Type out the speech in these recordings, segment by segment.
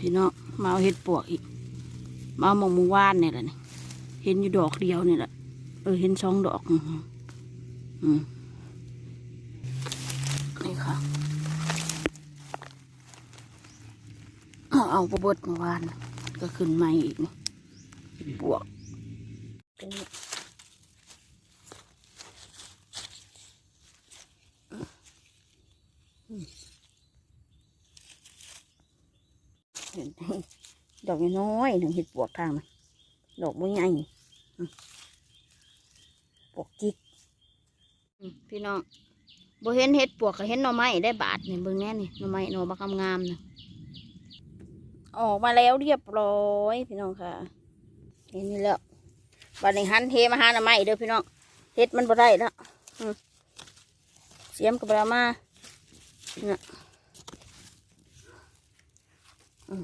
พี่น้องมาเอาเห็ดปวกอีก มาเอาหมองมูว่านเนี่ยแหละนี่เห็นอยู่ดอกเดียวนี่แหละเออเห็นสองดอก อืมนี่ค่ะเอาประบดเมื่อวาน ก็ขึ้นใหม่อีกนี่ปวกเป็นนี่เห็นไหม ดอกน้อยๆหนึ่งเห็ดปวกทางมันดอกไม่ใหญ่อืมปวกจิกอืมพี่น้องบ่เห็นเห็ดปวกก็เห็นหน่อไม้ได้บาทนี่เบิ่งแน่นี่หน่อไม้หน่อบักงามๆนะออกมาแล้วเรียบร้อยพี่น้องค่ะเห็นนี่แล้วบัดนี้หันเทมาหาหน่อไม้เด้อพี่น้องเห็ดมันบ่ได้แล้วอืมเสียมกับเรามาเนี่ยอืม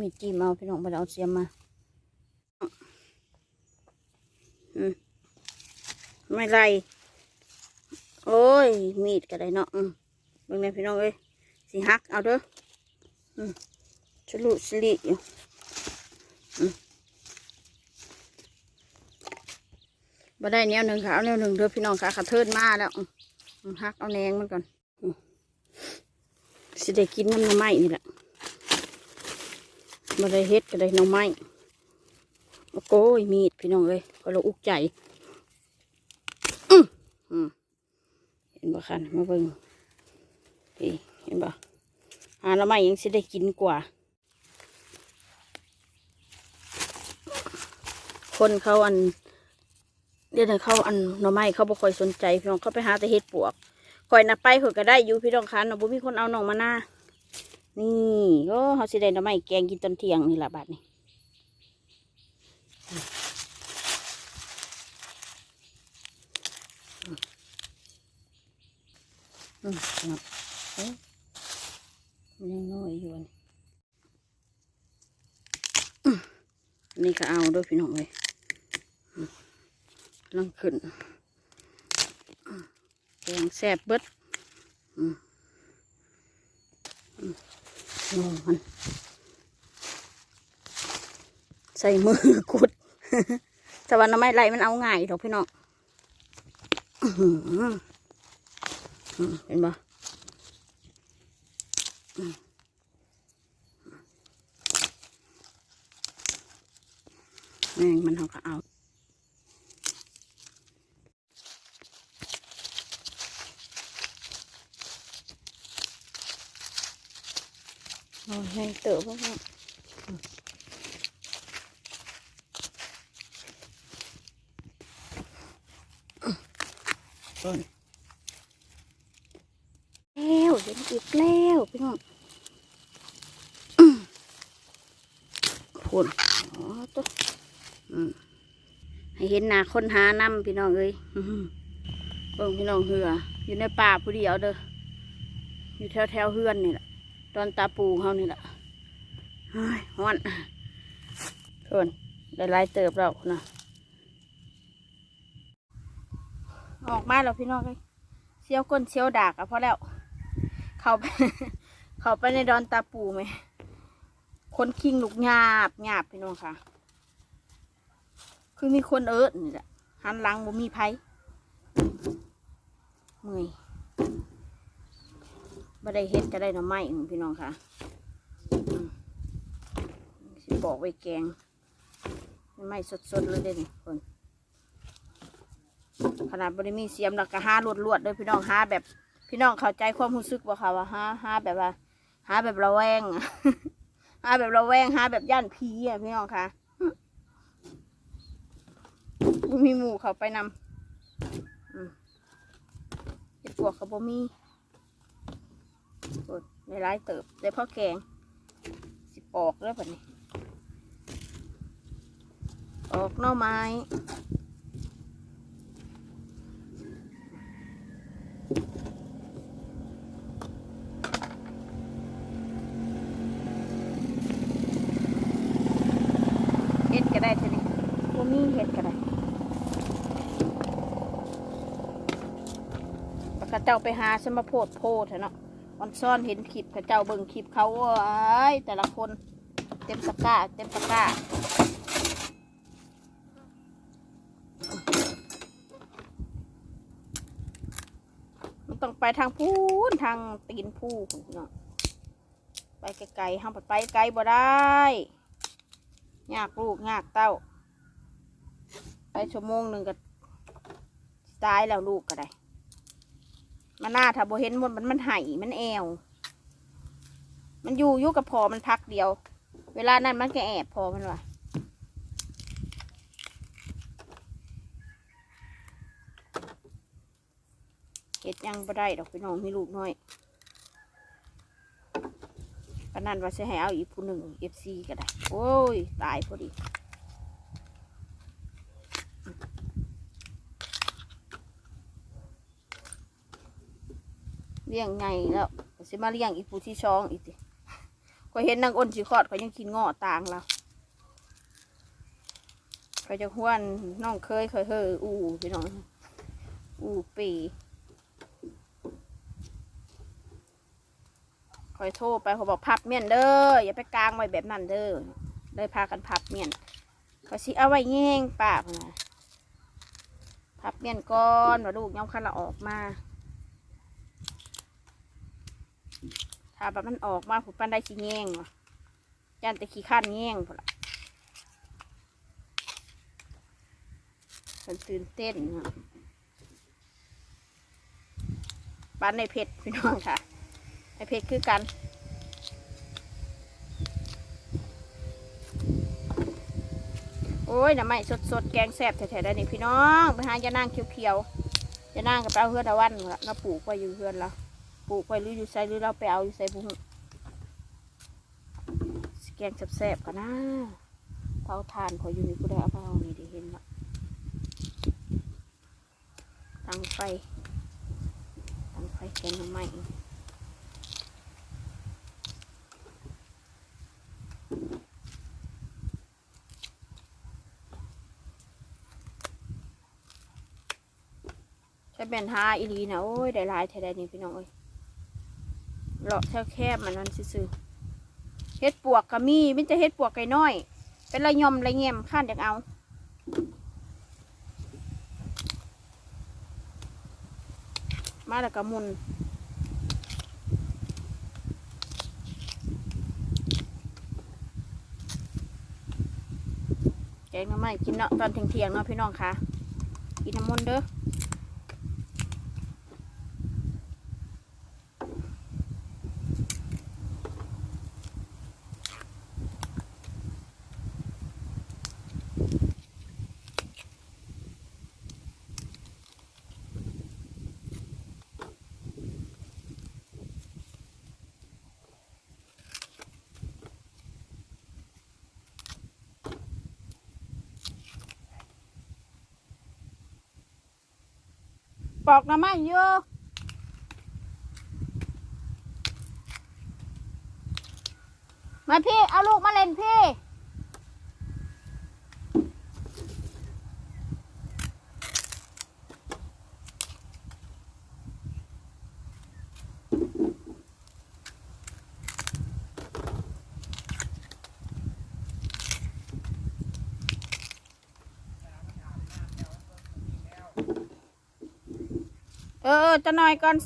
มีจีมเอาพี่น้องได้เอาเสียมมาไม่ไร โอ้ย มีดก็ได้เนาะเบิ่งแน่พี่น้องเอ้ยสิหักเอาเด้ออืมฉลุฉลิอยู่บ่ได้แนวหนึ่งค่ะเอาแนวหนึ่งเด้อพี่น้องค่ะขาเทินมาแล้วฮักเอาแนงมันก่อนสิได้กินน้ำหน่อไม้นี่แหละ บ่ได้เฮ็ดก็ได้น่อไม้โอ้โกยมีดพี่น้องเอ้ยก็เราอุกใจอืมเห็นบ่คันมาเบิ่งพี่เห็นบ่หาหน่อไม้ยังสิได้กินกว่า คนเขาอันเดี๋ยวเขาอันหน่อไม้เขาบ่ค่อยสนใจพี่น้องเขาไปหาแต่เห็ดปวกคอยนับไปข่อยก็ได้อยู่พี่น้องคะเนาะบ่มีคนเอาหน่องมาหน้า นี่โอ้เขาสิได้หน่อไม้แกงกินตอนเที่ยงนี่ละบัดนี้อืมอืมเอ๊ะมันยังน้อยอยู่นนี้อืมนี่ก็เอาด้วยพี่น้องเลยลังขึ้นแกงแซ่บเบิดอืม โอ้มันใส่มือกุดแต่วันน้ำไม่ไรมันเอาง่ายดอกพี่น้องเห็นปะอืมแม่งมันเขาก็เอา โอ้ยแม่ง เต๋อพวกนี้ต้นแล้วเห็นอีกแล้วพี่น้องอื้อพูนอ๋อตัวอืมให้เห็นหน้าคนหานำพี่น้องเอ้ยอื้อหือเบิ่งพี่น้องเหือ อยู่ในป่าผู้เดียวเด้ออยู่แถวแถวๆเฮือนนี่แหละตอนตาปูเขานี่แหละเฮ้ยฮ้อนเพิ่นได้ลายเติบแล้วนะออกมาแล้วพี่น้องเลยเสียวก้นเสียวดากอะพอแล้ว เขาไปเขาไปในดอนตาปูไหมคนคิงลูกหยาบหยาบพี่น้องค่ะ คือมีคนเอิดนี่แหละหันหลังบ่มีไผเมื่อยบ่ได้เฮ็ดก็ได้หน่อไม้อืมพี่น้องค่ะ บอกไว้แกงหน่อไม้สดๆเลยเด้นี่คนขนาดบ่ได้มีเสียมแล้วก็หาลวดๆเด้อพี่น้องหาแบบ พี่น้องเข้าใจความรู้สึกบ่คะว่าหาหาแบบว่าหาแบบระแวงอะหาแบบระแวงหาแบบย่านผีอะพี่น้องค่ะบ่มีหมูเขาไปนำอืมเฮ็ดปวกเขาบ่มีโอ้ยในร้ายเติบได้พ่อแกงสิปอกแล้วแบบนี้ ออกหน่อไม้ เห็ดก็ได้ทีนี้บ่มีเห็ดก็ได้กติเจ้าไปหาสมาโพดโพดเถอะเนาะออนซ่อนเห็นคลิปเขาเจ้าเบิ่งคลิปเขาเอ้ยแต่ละคนเต็มตะกร้า เต็มตะกร้า มันต้อง ไปทางพูนทางตีนผู้พุ่นพี่น้องไปไกลๆห้ามไปไกลบ่ได้ยากลูกยากเต้า ไปชั่วโมงหนึ่งก็ตายแล้วลูกก็ได้มันหน้าถ้าบ่เห็นมันมันมันไห่มันแอว มันอยู่อยู่กับพอมันพักเดียว เวลานั้นมันก็แอบพอมันว่ะ เห็ดยังบ่ได้ดอกพี่น้องมีลูกน้อยปนนั้นว่าจะให้เอาอีกผู้หนึ่งเอฟซีก็ได้ โอ้ย ตายพอดีเลี้ยงไงแล้วก็สิมาเลี้ยงอีกผู้ที่ช่องอีกสิก็เห็นนางอ้นสีคอดเขายังกินงอต่างเราเขาจะห้วนน้องเคยเคยเฮออูพี่น้องอูปี อยโทรไปเขาบอกพับเมียนเด้ออย่าไปกลางไว้แบบนั้นเด้อเลยพากันพับเมียนเขาสิเอาไว้แง่งปากนะพับเมียนก้อนว่าลูกย้อมขันละออกมาถ้าแบบมันออกมาผมปันได้ขี้แง่งยันแต่ขี้ข้านแง่งพอละฉันตื่นเต้นปั้นในเพชรพี่น้องค่ะ ในเพชรคือกันโอ้ยน้ำไม่สดๆ แกงแซ่บแท้ๆได้นี่พี่น้อง ไปหายานางเขียวๆยานางกับเอาเฮือนเอาวันละมาปลูกไว้อยู่เฮือนแล้วปลูกไว้หรืออยู่ใส่หรือเราไปเอาอยู่ใส่บุ้งแกงแซ่บๆกันนะเตาถ่านขออยู่นี่กูได้เอาไปเอานี่ไดีเห็นละตั้งไฟตั้งไฟแกงน้ำไหม้ ใช้แบนหาอีหลีนะโอ้ยได้ลายแท้ได้นี่พี่น้องเอ้ยเลาะแคบๆมันมันซื่อเฮ็ดปวกก็มีมิจะเฮ็ดปวกไก่น้อย เป็นระยอมระเงียมข้านอยากเอามาแล้วก็มุนแกงน้ำไม้กินเนาะตอนเที่ยงๆเนาะพี่น้องค่ะกินน้ำมันเด้อ ปอกหน้ำมันอยู่มาพี่ เอาลูกมาเล่นพี่ เออจะหน่อยก่อน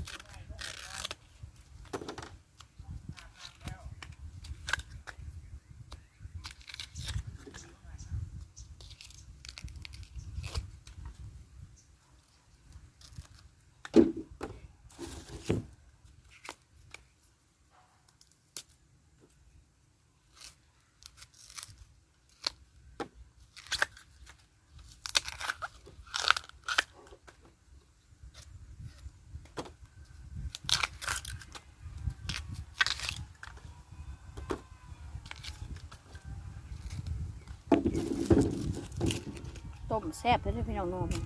ต้มแซ่บเลยพี่น้องน้องมั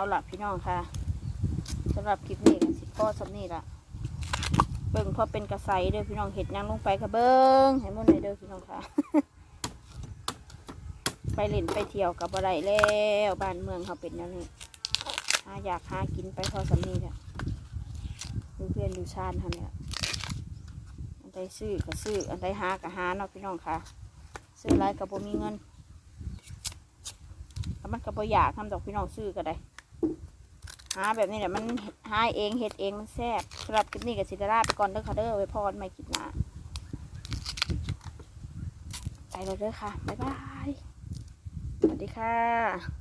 เอาละพี่น้องค่ะสำหรับคลิปนี้กันสิพ่อสำนี่ละเบิ่งพอเป็นกระใสเด้อพี่น้องเห็ดหยังลงไปค่ะเบิ่งให้หมันเลยเด้อพี่น้องค่ะ ไปเล่นไปเที่ยวกับอะไรแล้วบ้านเมืองเขาเป็นอย่างนี้หาอยากหากินไปพอสำนี่แหละดูเพื่อนดูชาติเขาเนี่ยอันใดซื้อก็ซื้ออันใดหาก็หาเนาะพี่น้องค่ะ ซื้อไรกับบ่มีเงินแล้วมันก็บ่อยากทำดอกพี่น้องซื้อก็ได้ หาแบบนี้แหละมันหาเองเห็ดเองมันแซ่บสำหรับคลิปนี้กับสิดาราไปก่อนเด้อค่ะเด้อไว้พอกันใหม่คิดนะไปเลยเด้อค่ะ บ๊ายบาย สวัสดีค่ะ